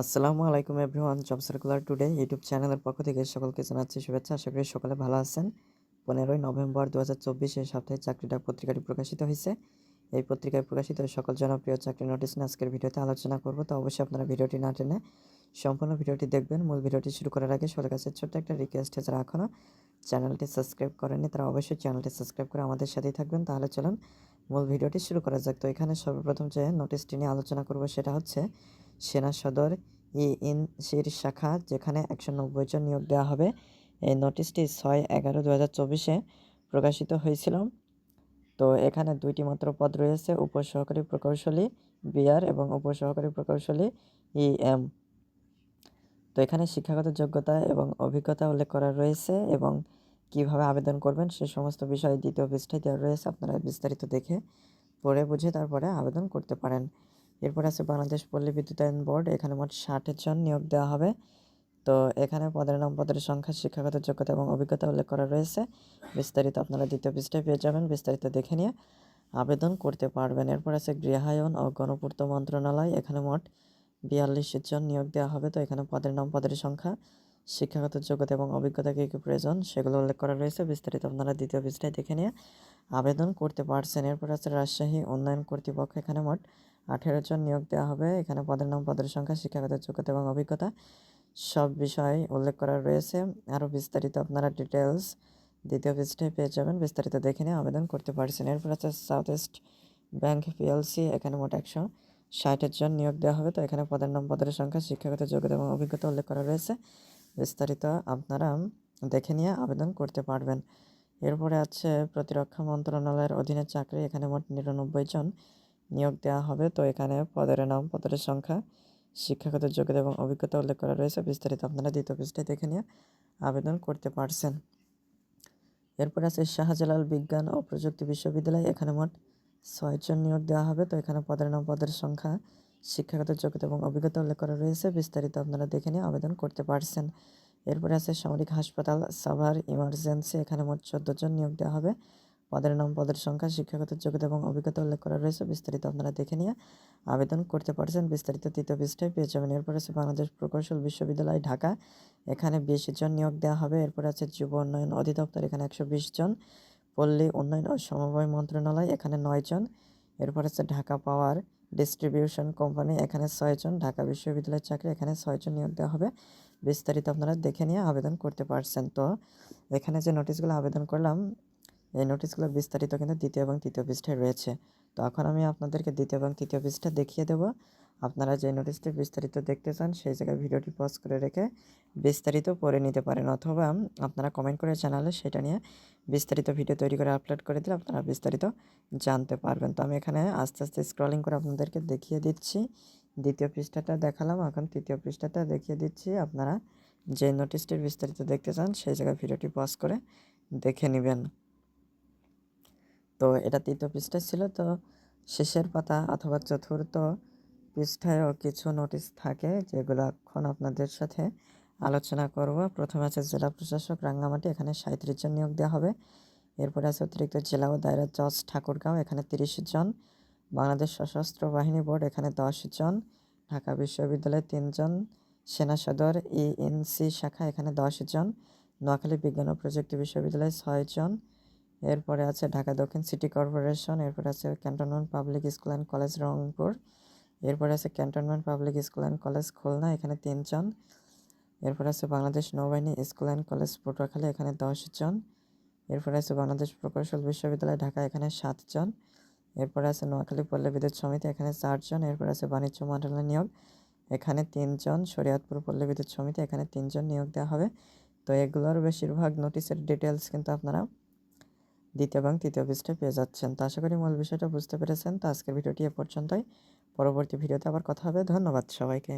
আসসালামু আলাইকুম everyone, job circular today YouTube চ্যানেলের পক্ষ থেকে সকলকে জানাচ্ছি শুভেচ্ছা। আশা করি সকলে ভালো আছেন। পনেরোই নভেম্বর দু হাজার চব্বিশে সপ্তাহে চাকরিটা পত্রিকাটি প্রকাশিত হয়েছে। এই পত্রিকায় প্রকাশিত সকল জনপ্রিয় চাকরি নোটিস নিয়ে আজকের ভিডিওতে আলোচনা করব। তো অবশ্যই আপনারা ভিডিওটি না টেনে সম্পূর্ণ ভিডিওটি দেখবেন। মূল ভিডিওটি শুরু করার আগে সবার কাছে ছোট্ট একটা রিকোয়েস্ট যারা এখনও চ্যানেলটি সাবস্ক্রাইব করেনি তারা অবশ্যই চ্যানেলটি সাবস্ক্রাইব করে আমাদের সাথেই থাকবেন। তাহলে চলুন মূল ভিডিওটি শুরু করা যাক। তো এখানে সর্বপ্রথম যে নোটিশটি নিয়ে আলোচনা করব, সেটা হচ্ছে সেনা সদর ইএনসির শাখা, যেখানে একশো নব্বই জন নিয়োগ দেওয়া হবে। এই নোটিশটি ছয় এগারো দু হাজার চব্বিশে প্রকাশিত হয়েছিল। তো এখানে দুইটি মাত্র পদ রয়েছে, উপসহকারী প্রকৌশলী বিআর এবং উপসহকারী প্রকৌশলী ইএম। তো এখানে শিক্ষাগত যোগ্যতা এবং অভিজ্ঞতা উল্লেখ করা রয়েছে এবং কীভাবে আবেদন করবেন সে সমস্ত বিষয় দ্বিতীয় পৃষ্ঠায় দেওয়া রয়েছে, আপনারা বিস্তারিত দেখে পড়ে বুঝে তারপরে আবেদন করতে পারেন। এরপর আছে বাংলাদেশ পল্লী বিদ্যুতায়ন বোর্ড, এখানে মোট ষাট জন নিয়োগ দেওয়া হবে। তো এখানে পদের নাম, পদের সংখ্যা, শিক্ষাগত যোগ্যতা এবং অভিজ্ঞতা উল্লেখ করা রয়েছে। বিস্তারিত আপনারা দ্বিতীয় পৃষ্ঠায় পেয়ে যাবেন, বিস্তারিত দেখে নিয়ে আবেদন করতে পারবেন। এরপর আছে গৃহায়ন ও গণপূর্ত মন্ত্রণালয়, এখানে মোট বিয়াল্লিশ জন নিয়োগ দেওয়া হবে। তো এখানে পদের নাম, পদের সংখ্যা, শিক্ষাগত যোগ্যতা এবং অভিজ্ঞতা কী কী প্রয়োজন সেগুলো উল্লেখ করা রয়েছে। বিস্তারিত আপনারা দ্বিতীয় পৃষ্ঠায় দেখে নিয়ে আবেদন করতে পারছেন। এরপর আছে রাজশাহী উন্নয়ন কর্তৃপক্ষ, এখানে মোট আঠেরো জন নিয়োগ দেওয়া হবে। এখানে পদের নাম, পদের সংখ্যা, শিক্ষাগত যোগ্যতা এবং অভিজ্ঞতা সব বিষয় উল্লেখ করা রয়েছে। আরও বিস্তারিত আপনারা ডিটেলস দ্বিতীয় পৃষ্ঠায় পেয়ে যাবেন। বিস্তারিত দেখে নিয়ে আবেদন করতে পারছেন। এরপর আছে সাউথ ইস্ট ব্যাংক পিএলসি এখানে মোট একশো ষাটের জন নিয়োগ দেওয়া হবে। তো এখানে পদের নাম, পদের সংখ্যা, শিক্ষাগত যোগ্যতা এবং অভিজ্ঞতা উল্লেখ করা রয়েছে। বিস্তারিত আপনারা দেখে নিয়ে আবেদন করতে পারবেন। এরপরে আছে প্রতিরক্ষা মন্ত্রণালয়ের অধীনে চাকরি, এখানে মোট নিরানব্বই জন নিয়োগ দেওয়া হবে। তো এখানে পদের নাম, পদের সংখ্যা, শিক্ষাগত যোগ্যতা এবং অভিজ্ঞতা উল্লেখ করা রয়েছে। বিস্তারিত আপনারা দ্বিতীয় পৃষ্ঠায় দেখে নিয়ে আবেদন করতে পারছেন। এরপর আছে শাহজালাল বিজ্ঞান ও প্রযুক্তি বিশ্ববিদ্যালয়। এখানে মোট ছয়জন নিয়োগ দেওয়া হবে। তো এখানে পদের নাম, পদের সংখ্যা, শিক্ষাগত যোগ্যতা এবং অভিজ্ঞতা উল্লেখ করা রয়েছে। বিস্তারিত আপনারা দেখে নিয়ে আবেদন করতে পারছেন। এরপরে আছে সামরিক হাসপাতাল, সাভার ইমার্জেন্সি। এখানে মোট চোদ্দ জন নিয়োগ দেওয়া হবে। পদের নাম, পদের সংখ্যা, শিক্ষাগত যোগ্যতা এবং অভিজ্ঞতা উল্লেখ করা রয়েছে। বিস্তারিত আপনারা দেখে নিয়ে আবেদন করতে পারছেন। বিস্তারিত তৃতীয় পৃষ্ঠায় পেয়ে যাবেন। এরপর আছে বাংলাদেশ প্রকৌশল বিশ্ববিদ্যালয়, ঢাকা। এখানে বিশ জন নিয়োগ দেওয়া হবে। এরপর আছে যুব উন্নয়ন অধিদপ্তর, এখানে একশো বিশ জন। পল্লী উন্নয়ন ও সমবায় মন্ত্রণালয়, এখানে নয় জন। এরপর আছে ঢাকা পাওয়ার ডিস্ট্রিবিউশন কোম্পানি, এখানে ছয়জন ঢাকা বিশ্ববিদ্যালয়ের চাকরি, এখানে ছয়জন নিয়োগ দেওয়া হবে। বিস্তারিত আপনারা দেখে নিয়ে আবেদন করতে পারছেন। তো এখানে যে নোটিশগুলো আবেদন করলাম এই নোটিশগুলো বিস্তারিত কিন্তু দ্বিতীয় এবং তৃতীয় পৃষ্ঠায় রয়েছে। তো এখন আমি আপনাদেরকে দ্বিতীয় এবং তৃতীয় পৃষ্ঠা দেখিয়ে দেব। আপনারা যে নোটিশটি বিস্তারিত দেখতে চান, সেই জায়গায় ভিডিওটি পজ করে রেখে বিস্তারিত পড়ে নিতে পারেন অথবা আপনারা কমেন্ট করে জানালে সেটা নিয়ে বিস্তারিত ভিডিও তৈরি করে আপলোড করে দিলে আপনারা বিস্তারিত জানতে পারবেন। তো আমি এখানে আস্তে আস্তে স্ক্রলিং করে আপনাদেরকে দেখিয়ে দিচ্ছি। দ্বিতীয় পৃষ্ঠাটা দেখালাম, এখন তৃতীয় পৃষ্ঠাটা দেখিয়ে দিচ্ছি। আপনারা যে নোটিশটির বিস্তারিত দেখতে চান, সেই জায়গায় ভিডিওটি পজ করে দেখে নেবেন। তো এটা তৃতীয় পৃষ্ঠা ছিল। তো শেষের পাতা অথবা চতুর্থ পৃষ্ঠায়ও কিছু নোটিশ থাকে যেগুলো এখন আপনাদের সাথে আলোচনা করব। প্রথমে আছে জেলা প্রশাসক রাঙ্গামাটি, এখানে সাঁত্রিশ জন নিয়োগ দেওয়া হবে। এরপরে আছে অতিরিক্ত জেলা ও দায়রা জজ ঠাকুরগাঁও, এখানে তিরিশ জন। বাংলাদেশ সশস্ত্র বাহিনী বোর্ড, এখানে দশ জন। ঢাকা বিশ্ববিদ্যালয়ে তিনজন সেনা সদর ইএনসি শাখা, এখানে দশ জন। নোয়াখালী বিজ্ঞান ও প্রযুক্তি বিশ্ববিদ্যালয়ে ছয় জন। এরপরে আছে ঢাকা দক্ষিণ সিটি কর্পোরেশন, এরপরে আছে cantonment public school and college Rangpur, এরপরে আছে cantonment public school and college Khulna, এখানে তিনজন। এরপরে আছে বাংলাদেশ নৌবাহিনী স্কুল অ্যান্ড কলেজ পটুয়াখালী, এখানে দশজন। এরপরে আছে বাংলাদেশ প্রকৌশল বিশ্ববিদ্যালয় ঢাকা, এখানে সাতজন। এরপরে আছে নোয়াখালী পল্লী বিদ্যুৎ সমিতি, এখানে চারজন। এরপরে আছে বাণিজ্য মন্ত্রণালয় নিয়োগ, এখানে তিনজন। শরিয়াতপুর পল্লী বিদ্যুৎ সমিতি, এখানে তিনজন নিয়োগ দেওয়া হবে। তো এগুলোর বেশিরভাগ নোটিশের ডিটেলস কিন্তু আপনারা দ্বিতীয় এবং তৃতীয় পৃষ্ঠে পেয়ে যাচ্ছেন। তো আশা করি মূল বিষয়টা বুঝতে পেরেছেন। তো আজকের ভিডিওটি এ পর্যন্তই। পরবর্তী ভিডিওতে আবার কথা হবে। ধন্যবাদ সবাইকে।